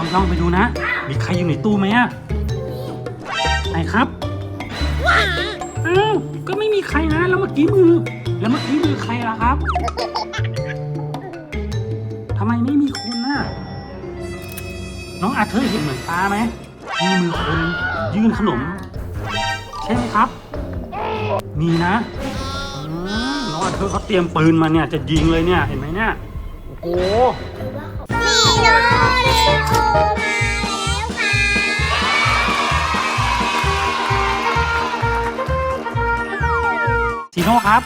ลองลองไปดูนะ มีใครอยู่ในตู้ไหมอะไหนครับอ้าวก็ไม่มีใครนะ แล้วเมื่อกี้มือ แล้วเมื่อกี้มือใครล่ะครับทำไมไม่มีคนน่ะ น้องอาเธอร์เห็นเหมือนป้าไหมมีมือคนยื่นขนม ใช่ไหมครับ มีนะน้องอาเธอร์เขาเตรียมปืนมาเนี่ยจะยิงเลยเนี่ยเห็นไหมเนี่ย โอ้โหพี่เรโน่ครับ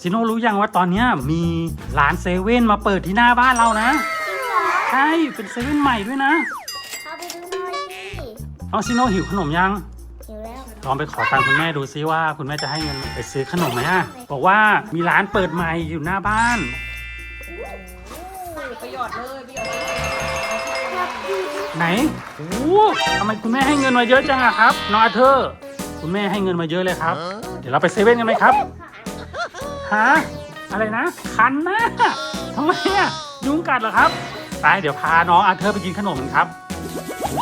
ซีโน่รู้ยังว่าตอนเนี้ยมีร้านเซเว่นมาเปิดที่หน้าบ้านเรานะ จริงเหรอใช่ เป็นเซเว่นใหม่ด้วยนะเอาไปดูหน่อยสิน้องซีโน่หิวขนมยัง หิวแล้วลองไปขอตังค์คุณแม่ดูซิว่าคุณแม่จะให้เงินไปซื้อขนมไหมอะบอกว่ามีร้านเปิดใหม่อยู่หน้าบ้าน ประโยชน์เลยประโยชน์เลยไหนโอ้โหทำไมคุณแม่ให้เงินมาเยอะจังอะครับน้องอาเธอร์ คุณแม่ให้เงินมาเยอะเลยครับ เดี๋ยวเราไปเซเว่นกันไหมครับฮะอะไรนะ คันนะทำไมอะยุงกัดเหรอครับไปเดี๋ยวพาน้องอาเธอร์ไปกินขนมครับ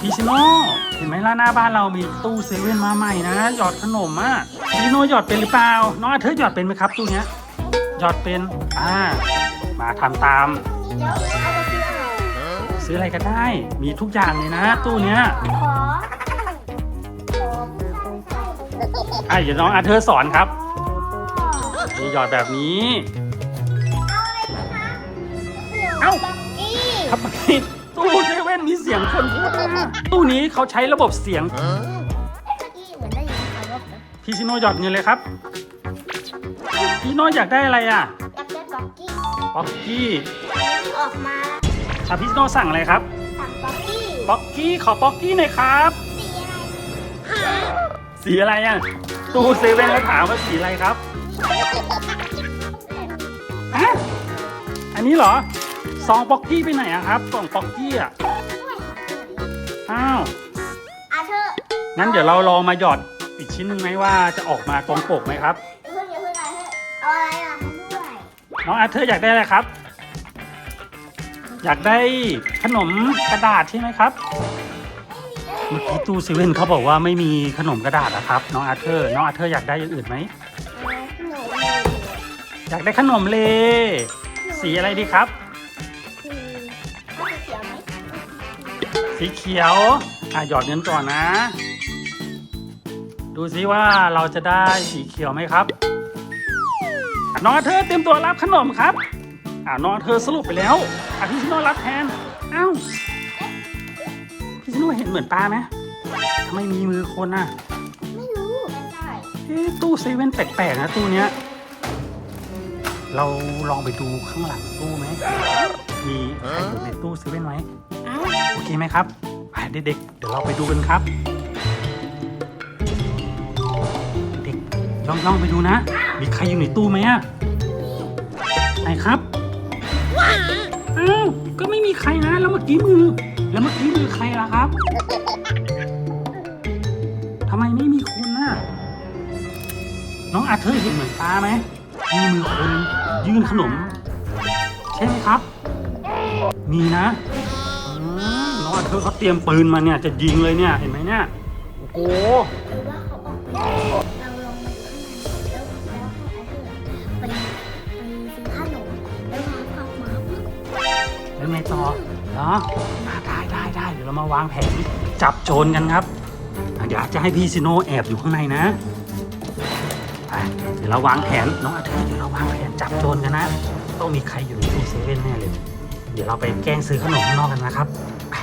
พีชิโน่เห็นไหมล่ะหน้าบ้านเรามีตู้เซเว่นมาใหม่นะ หยอดขนมอะพีชิโน่หยอดเป็นหรือเปล่า น้องอาเธอร์หยอดเป็นไหมครับตู้เนี้ยหยอดเป็นอ่ามาทำตาม ซื้ออะไรซื้ออะไรก็ได้ มีทุกอย่างเลยนะ ตู้เนี้ยขอ อะเดี๋ยวน้องอาเธอร์สอนครับนี่หยอดแบบนี้ เอ้า บักกี้ทำไมตู้เซเว่นมีเสียงคนพูดนะตู้นี้เขาใช้ระบบเสียง บักกี้เหมือนได้ยินคำว่าแบบพี่ชิโนหยอดเงินเลยครับ พี่โนอยากได้อะไรอะ อยากได้บักกี้ป๊อกกี้ออกมาอะพี่ชิโนสั่งอะไรครับ สั่งบักกี้ป๊อกกี้ขอป๊อกกี้หน่อยครับ สีอะไร สีอะไรอะตู้เซเว่นเขาถามว่าสีอะไรครับอะอันนี้เหรอซองป๊อกกี้ไปไหนอะครับกล่องป๊อกกี้อะอ้าวอาเธอร์งั้นเดี๋ยวเราลองมาหยอดอีกชิ้นหนึ่งไหมว่าจะออกมาตรงปกไหมครับอย่าเพิ่งอย่าเพิ่งอาเธอร์เอาอะไรมาให้ด้วยน้องอาร์เธอร์อยากได้อะไรครับ อยากได้ขนมกระดาษใช่ไหมครับ เมื่อกี้ตู้เซเว่นเขาบอกว่าไม่มีขนมกระดาษนะครับ น้องอาร์เธอร์ น้องอาร์เธอร์อยากได้อย่างอื่นไหมหนูอยากได้ขนมเล สีอะไรดีครับคือข้าวเขียวไหมสีเขียวอะหยอดเงินก่อนนะ ดูซิว่าเราจะได้สีเขียวไหมครับอะน้องอาเธอร์เตรียมตัวรับขนมครับอ่าน้องอาเธอร์สรุปไปแล้วอะพี่ชิโน่รับแทน เอ้าพี่ชิโน่เห็นเหมือนปลาไหมทำไมมีมือคนอะ ไม่รู้ไม่ใช่เอ๊ะตู้เซเว่นแปลกๆนะตู้เนี้ย เราลองไปดูข้างหลังตู้ไหม มีใครอยู่ในตู้เซเว่นไหมอ้าวโอเคไหมครับไปเด็กๆ เดี๋ยวเราไปดูกันครับ เด็กย่องย่องไปดูนะ มีใครอยู่ในตู้ไหมอะไหนครับอ้าว ก็ไม่มีใครนะ แล้วเมื่อกี้มือ แล้วเมื่อกี้มือใครล่ะครับทำไมไม่มีคนน่ะ น้องอาเธอร์เห็นเหมือนป้าไหมมีมือคนยื่นขนม ใช่ไหมครับ มีนะอืมน้องอาเธอร์เขาเตรียมปืนมาเนี่ยจะยิงเลยเนี่ยเห็นไหมเนี่ย โอ้โห แล้วไงต่อเหรออ่าได้ได้ได้เดี๋ยวเรามาวางแผนจับโจรกันครับอะเดี๋ยวจะให้พี่ซิโนแอบอยู่ข้างในนะไปเดี๋ยวเราวางแผนน้องอาเธอร์เดี๋ยวเราวางแผนจับโจรกันนะ ต้องมีใครอยู่ในตู้เซเว่นแน่เลย เดี๋ยวเราไปแกล้งซื้อขนมข้างนอกกันนะครับไป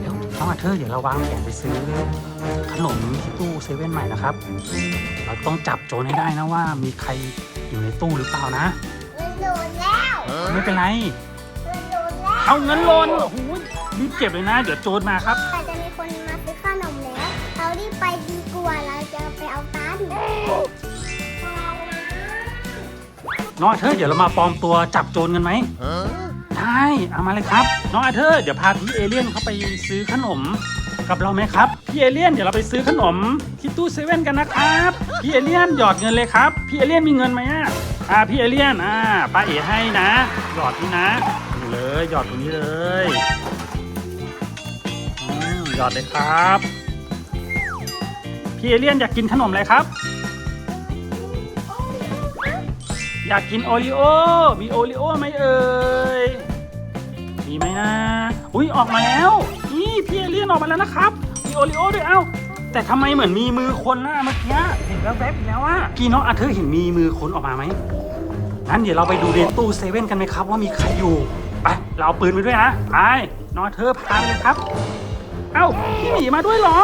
เดี๋ยวน้องอาเธอร์เดี๋ยวเราวางแผนไปซื้อขนมที่ตู้เซเว่นใหม่นะครับ เราต้องจับโจรให้ได้นะว่ามีใครอยู่ในตู้หรือเปล่านะเงินโดนแล้ว ไม่เป็นไร เอาเงินหล่นโอ้โหรีบเก็บเลยนะ เดี๋ยวโจรมาครับ อาจจะมีคนมาซื้อขนมแล้วเรารีบไปดีกว่าเราจะไปเอาตันน้องอาเธอร์เดี๋ยวเรามาปลอมตัวจับโจรกันไหมได้เอามาเลยครับน้องอาเธอร์เดี๋ยวพาพี่เอเลี่ยนเขาไปซื้อขนมกับเราไหมครับพี่เอเลี่ยนเดี๋ยวเราไปซื้อขนมที่ตู้เซเว่นกันนะครับพี่เอเลี่ยนหยอดเงินเลยครับพี่เอเลี่ยนมีเงินไหมอะอ่าพี่เอเลี่ยนอ่าป้าเอให้นะหยอดนี่นะนี่ เลย หยอดตรงนี้เลยยอดเลยครับ พี่เอเลี่ยนอยากกินขนมอะไรครับ อยากกินโอริโอ มีโอริโอไหมเอ่ย มีไหมนะ อุ้ยออกมาแล้ว นี่พี่เอเลี่ยนออกมาแล้วนะครับ มีโอริโอด้วยเอ้า แต่ทำไมเหมือนมีมือคนนะเมื่อกี้เห็นแวบๆอีกแล้วอะพี่น้องอาเธอร์เห็นมีมือคนออกมาไหมงั้นเดี๋ยวเราไปดูในตู้เซเว่นกันไหมครับว่ามีใครอยู่ เราเอาปืนไปด้วยนะไปน้องอาเธอร์พาไปเลยครับ เอ้าพี่หมีมาด้วยเหรอ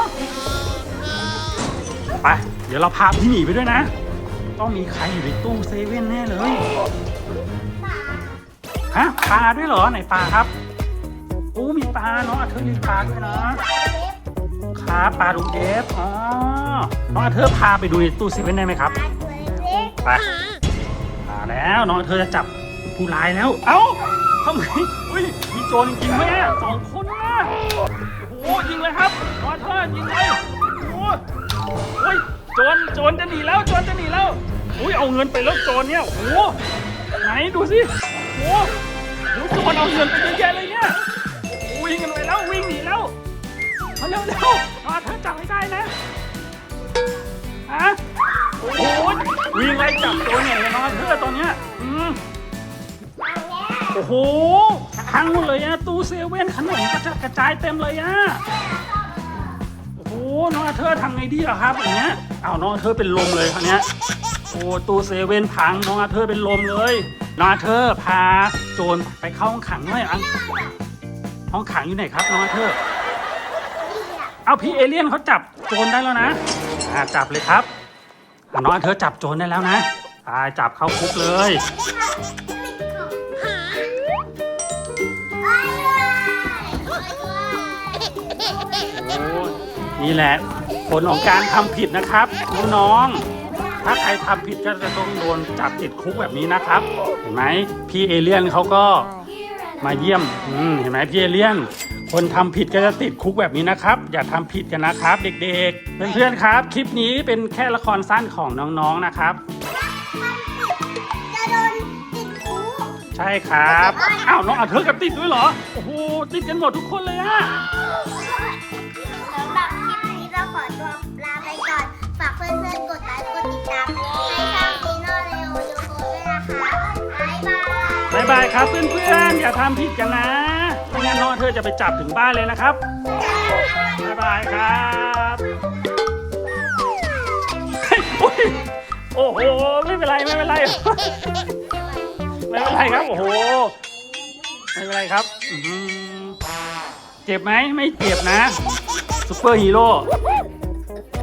ไป เดี๋ยวเราพาพี่หมีไปด้วยนะ ต้องมีใครอยู่ในตู้เซเว่นแน่เลยฮะปลาด้วยเหรอไหนปลาครับโอ้มีปลาเนาะอาเธอร์มีปลาด้วยนะครับปลาลูกเอฟอ๋อน้องอาเธอร์พาไปดูในตู้เซเว่นได้ไหมครับ ไป มาแล้ว น้องอาเธอร์จะจับผู้ร้ายแล้ว เอ้า ทำไมอุ้ย มีโจรจริงไหมอสองคนนะโอ้โหยิงเลยครับน้องอาเธอร์ยิงเลยโอ้โหโอ้ยโจรโจรจะหนีแล้ว โจรจะหนีแล้ว อุ้ย เอาเงินไปแล้วโจรเนี่ยโอ้โหไหนดูสิโอ้โหดูโจรเอาเงินไปเยอะแยะเลยเนี่ยวิ่งกันไปแล้ววิ่งหนีแล้วมาเร็วเร็วน้องอาเธอร์จับให้ได้นะฮะโอ้โหวิ่งไล่จับตัวเนี่ยเลยน้องเธอตอนเนี้ย โอ้โหพังหมดเลยอะตู้เซเว่นขนมกระจัดกระจายเต็มเลยอะโอ้โหน้องอาเธอทำไงดีอะครับอย่างเงี้ยเอาน้องอาเธอเป็นลมเลยคราวเนี้ยโอ้ตู้เซเว่นพังน้องอาเธอเป็นลมเลยน้องอาเธอพาโจรไปเข้าห้องขังหน่อยอันห้องขังอยู่ไหนครับน้องอาเธอเอาพี่เอเลี่ยนเขาจับโจรได้แล้วนะอ่าจับเลยครับน้องอันเธอจับโจรได้แล้วนะตาจับเข้าคุกเลย นี่แหละ ผลของการทำผิดนะครับน้องๆถ้าใครทำผิดก็จะต้องโดนจับติดคุกแบบนี้นะครับ เห็นไหมพี่เอเลี่ยนเขาก็มาเยี่ยมอืมเห็นไหมพี่เอเลี่ยน คนทำผิดก็จะติดคุกแบบนี้นะครับ อย่าทำผิดกันนะครับ เด็กๆ เพื่อนๆครับ คลิปนี้เป็นแค่ละครสั้นของน้องๆนะครับ จะโดนติดคุกใช่ครับอ้าวน้องอาเธอร์กับติดด้วยเหรอโอ้โหติดกันหมดทุกคนเลยอะ บายบายบายบายครับเพื่อนๆ อย่าทำผิดกันนะไม่งั้นน้องเธอจะไปจับถึงบ้านเลยนะครับบายบายครับเฮ้ยโอ้โห ไม่เป็นไรไม่เป็นไร ไม่เป็นไรครับ โอ้โห ไม่เป็นไรครับ เจ็บไหมไม่เจ็บนะซุปเปอร์ฮีโร่